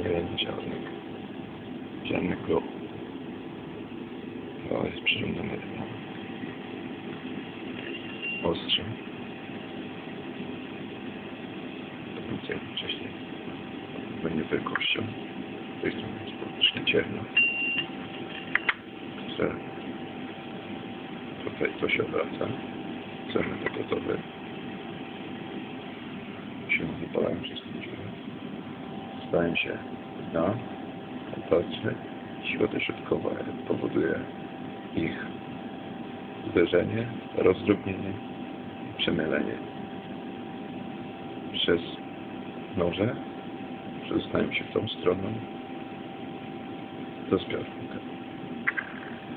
Nie będzie żadnych, żadnych grup. To jest przyrząd numer dwa. Ostrze. To będzie wcześniej. Będzie wielkością. Strony jest praktycznie ciemno. Tutaj to się obraca. Ceny to gotowe. Się wypalają wszystkie dziury. Stają się na tarczy. Siła deszczkowa powoduje ich uderzenie, rozdrobnienie i przemylenie przez noże przedostają się w tą stroną do zbiornika,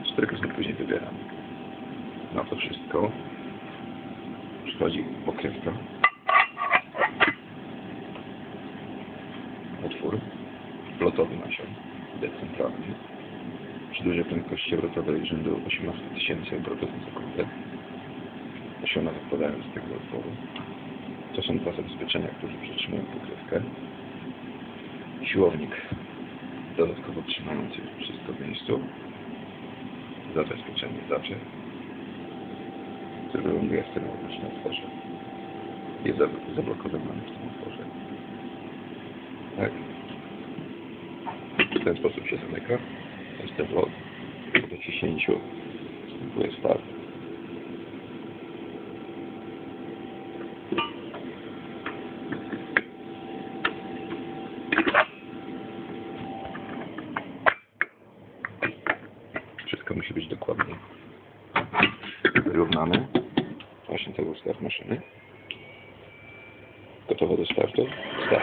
z którego znów później wybieramy. Na to wszystko przychodzi pokrywka, otwór lotowy nasion decentralny przy dużej prędkości obrotowej rzędu 18 tysięcy obrotów na sekundę. Nasiona wypadają z tego otworu. To są dwa zabezpieczenia, które przytrzymują pokrywkę. Siłownik dodatkowo trzymający wszystko w miejscu. Zabezpieczenie zaczep, który wyląduje w tym na otworze. Jest za- zablokowany w tym. Tak. W ten sposób się zamyka. Ten vlog. Po naciśnięciu następuje start. Wszystko musi być dokładnie wyrównane. Właśnie tego ustaw maszyny. Gotowe do startu. Start.